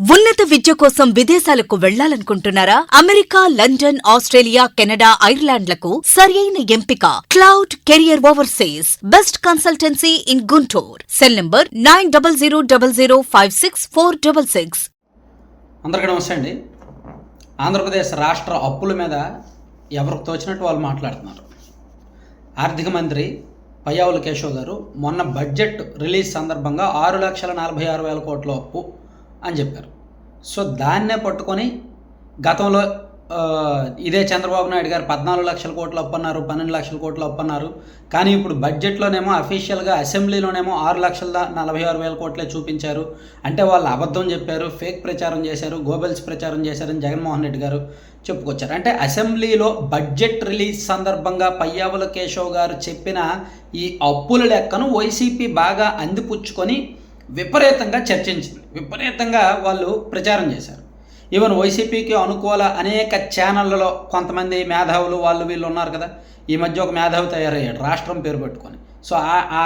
ఉన్నత విద్య కోసం విదేశాలకు వెళ్ళాలనుకుంటున్నారా? అమెరికా లండన్ ఆస్ట్రేలియా కెనడా ఐర్లాండ్లకు సరియైన ఎంపిక. Cloud career overseas. Best consultancy in Guntur. Cell number nine double zero double zero five six four double six. అందరికీ నమస్తే అండి. ఆంధ్రప్రదేశ్ రాష్ట్ర అప్పుల మీద ఎవరికి తోచినట్టు వాళ్ళు మాట్లాడుతున్నారు. ఆర్థిక మంత్రి పయ్యావుల కేశవ్ గారు మొన్న బడ్జెట్ రిలీజ్ సందర్భంగా ఆరు లక్షల నలభై ఆరు వేల కోట్ల అప్పు అని చెప్పారు. సో దాన్నే పట్టుకొని గతంలో ఇదే చంద్రబాబు నాయుడు గారు పద్నాలుగు లక్షల కోట్లు అప్పన్నారు పన్నెండు లక్షల కోట్లు అప్పన్నారు. కానీ ఇప్పుడు బడ్జెట్లోనేమో అఫీషియల్గా అసెంబ్లీలోనేమో ఆరు లక్షల నలభై ఆరు వేల కోట్లే చూపించారు. అంటే వాళ్ళు అబద్ధం చెప్పారు ఫేక్ ప్రచారం చేశారు గోబెల్స్ ప్రచారం చేశారని జగన్మోహన్ రెడ్డి గారు చెప్పుకొచ్చారు. అంటే అసెంబ్లీలో బడ్జెట్ రిలీజ్ సందర్భంగా పయ్యావుల కేశవ్ గారు చెప్పిన ఈ అప్పుల లెక్కను వైసీపీ బాగా అందిపుచ్చుకొని విపరీతంగా చర్చించింది. విపరీతంగా వాళ్ళు ప్రచారం చేశారు. ఈవెన్ వైసీపీకి అనుకూల అనేక ఛానళ్ళలో కొంతమంది మేధావులు వాళ్ళు వీళ్ళు ఉన్నారు కదా ఈ మధ్య ఒక మేధావి తయారయ్యాడు రాష్ట్రం పేరు పెట్టుకొని. సో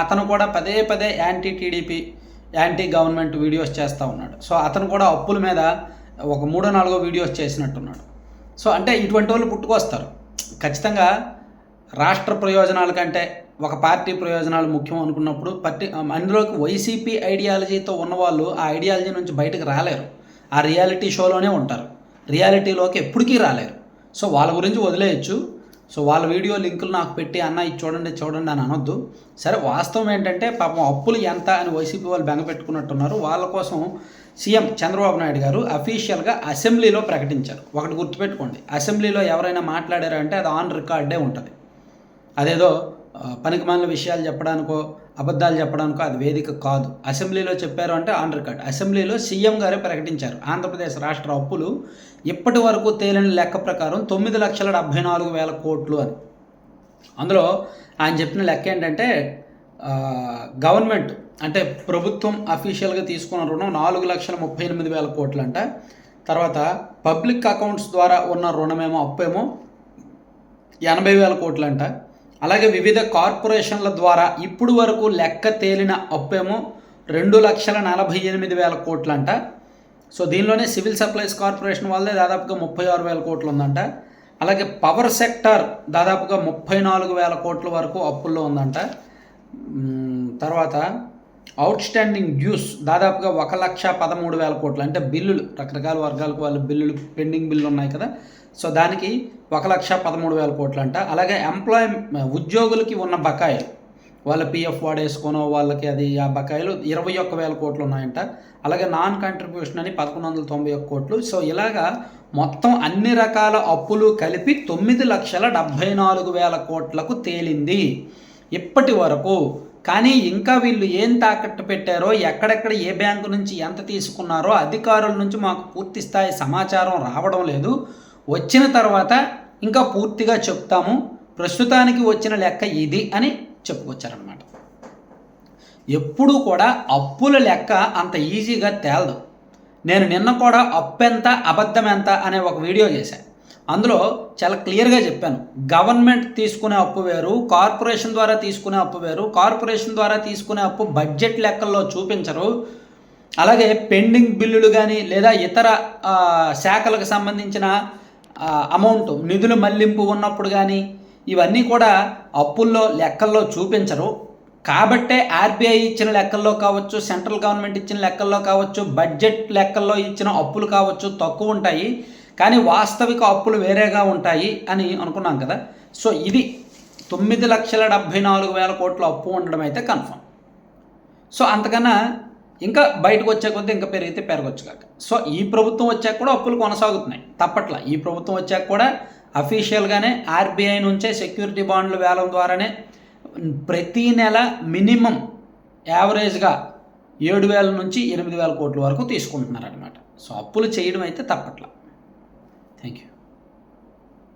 అతను కూడా పదే పదే anti TDP anti government videos చేస్తూ ఉన్నాడు. సో అతను కూడా అప్పుల మీద ఒక మూడో నాలుగో వీడియోస్ చేసినట్టున్నాడు. సో అంటే ఇటువంటి వాళ్ళు పుట్టుకొస్తారు. ఖచ్చితంగా రాష్ట్ర ప్రయోజనాల కంటే ఒక పార్టీ ప్రయోజనాలు ముఖ్యం అనుకున్నప్పుడు పార్టీ అందులోకి వైసీపీ ఐడియాలజీతో ఉన్నవాళ్ళు ఆ ఐడియాలజీ నుంచి బయటకు రాలేరు. ఆ రియాలిటీ షోలోనే ఉంటారు. రియాలిటీలోకి ఎప్పటికీ రాలేరు. సో వాళ్ళ గురించి వదిలేయచ్చు. సో వాళ్ళ వీడియో లింకులు నాకు పెట్టి అన్న ఇది చూడండి చూడండి అని అనొద్దు. సరే వాస్తవం ఏంటంటే పాపం అప్పులు ఎంత అని వైసీపీ వాళ్ళు బెంగ పెట్టుకున్నట్టున్నారు. వాళ్ళ కోసం సీఎం చంద్రబాబు నాయుడు గారు అఫీషియల్గా అసెంబ్లీలో ప్రకటించారు. ఒకటి గుర్తుపెట్టుకోండి. అసెంబ్లీలో ఎవరైనా మాట్లాడారంటే అది ఆన్ రికార్డే ఉంటుంది. అదేదో పనికిమాలిన విషయాలు చెప్పడానికో అబద్ధాలు చెప్పడానికో అది వేదిక కాదు. అసెంబ్లీలో చెప్పారు అంటే ఆన్ రికార్డ్ అసెంబ్లీలో సీఎం గారే ప్రకటించారు. ఆంధ్రప్రదేశ్ రాష్ట్ర అప్పులు ఇప్పటి వరకు తేలిన లెక్క ప్రకారం తొమ్మిది లక్షల డెబ్భై నాలుగు వేల కోట్లు అని. అందులో ఆయన చెప్పిన లెక్క ఏంటంటే గవర్నమెంట్ అంటే ప్రభుత్వం అఫీషియల్గా తీసుకున్న రుణం నాలుగు లక్షల ముప్పై ఎనిమిది వేల కోట్లు అంట తర్వాత పబ్లిక్ అకౌంట్స్ ద్వారా ఉన్న రుణమేమో అప్పేమో ఎనభై వేల కోట్లు అంట అలాగే వివిధ కార్పొరేషన్ల ద్వారా ఇప్పుడు వరకు లెక్క తేలిన అప్పేమో రెండు లక్షల నలభై ఎనిమిది వేల కోట్లంట. సో దీనిలోనే సివిల్ సప్లైస్ కార్పొరేషన్ వాళ్ళదే దాదాపుగా ముప్పై ఆరు వేల కోట్లు ఉందంట అలాగే పవర్ సెక్టార్ దాదాపుగా ముప్పై నాలుగు వేల కోట్ల వరకు అప్పుల్లో ఉందంట. తర్వాత అవుట్ స్టాండింగ్ డ్యూస్ దాదాపుగా ఒక లక్ష పదమూడు వేల కోట్లు. అంటే బిల్లులు రకరకాల వర్గాలకు వాళ్ళ బిల్లులు పెండింగ్ బిల్లు ఉన్నాయి కదా. సో దానికి ఒక లక్ష పదమూడు వేల కోట్లు అంట అలాగే ఎంప్లాయ్ ఉద్యోగులకి ఉన్న బకాయిలు. వాళ్ళ పిఎఫ్ వాడేసుకోనో వాళ్ళకి అది ఆ బకాయిలు ఇరవై ఒక్క వేల కోట్లు ఉన్నాయంట. అలాగే నాన్ కంట్రిబ్యూషన్ అని పదకొండు వందల తొంభై ఒక్క కోట్లు. సో ఇలాగా మొత్తం అన్ని రకాల అప్పులు కలిపి తొమ్మిది లక్షల డెబ్భై నాలుగు వేల కోట్లకు తేలింది. ఇప్పటి వరకు కానీ ఇంకా వీళ్ళు ఏం తాకట్టు పెట్టారో ఎక్కడెక్కడ ఏ బ్యాంకు నుంచి ఎంత తీసుకున్నారో అధికారుల నుంచి మాకు పూర్తి స్థాయి సమాచారం రావడం లేదు. వచ్చిన తర్వాత ఇంకా పూర్తిగా చెప్తాము. ప్రస్తుతానికి వచ్చిన లెక్క ఇది అని చెప్పుకొచ్చారనమాట ఎప్పుడూ కూడా అప్పుల లెక్క అంత ఈజీగా తేలదు. నేను నిన్న కూడా అప్పు ఎంత అబద్ధం ఎంత అనే ఒక వీడియో చేశాను అందులో చాలా క్లియర్గా చెప్పాను. గవర్నమెంట్ తీసుకునే అప్పు వేరు కార్పొరేషన్ ద్వారా తీసుకునే అప్పు వేరు కార్పొరేషన్ ద్వారా తీసుకునే అప్పు బడ్జెట్ లెక్కల్లో చూపించరు. అలాగే పెండింగ్ బిల్లులు కానీ లేదా ఇతర శాఖలకు సంబంధించిన అమౌంట్ నిధులు మళ్ళింపు ఉన్నప్పుడు కానీ ఇవన్నీ కూడా అప్పుల్లో లెక్కల్లో చూపించరు. కాబట్టే ఆర్బీఐ ఇచ్చిన లెక్కల్లో కావచ్చు సెంట్రల్ గవర్నమెంట్ ఇచ్చిన లెక్కల్లో కావచ్చు బడ్జెట్ లెక్కల్లో ఇచ్చిన అప్పులు కావచ్చు తక్కువ ఉంటాయి. కానీ వాస్తవిక అప్పులు వేరేగా ఉంటాయి అని అనుకున్నాం కదా. సో ఇది తొమ్మిది లక్షల డెబ్భై నాలుగు వేల కోట్ల అప్పు ఉండడం అయితే కన్ఫర్మ్. సో అంతకన్నా ఇంకా బయటకు వచ్చే కొద్దీ ఇంకా పెరిగితే పెరగచ్చు కాక. సో ఈ ప్రభుత్వం వచ్చాక కూడా అప్పులు కొనసాగుతున్నాయి. తప్పట్ల. ఈ ప్రభుత్వం వచ్చాక కూడా అఫీషియల్గానే ఆర్బీఐ నుంచే సెక్యూరిటీ బాండ్ల వేలం ద్వారానే ప్రతీ నెల మినిమం యావరేజ్గా ఏడు వేల నుంచి ఎనిమిది వేల కోట్ల వరకు తీసుకుంటున్నారనమాట సో అప్పులు చేయడం అయితే తప్పట్ల. Thank you.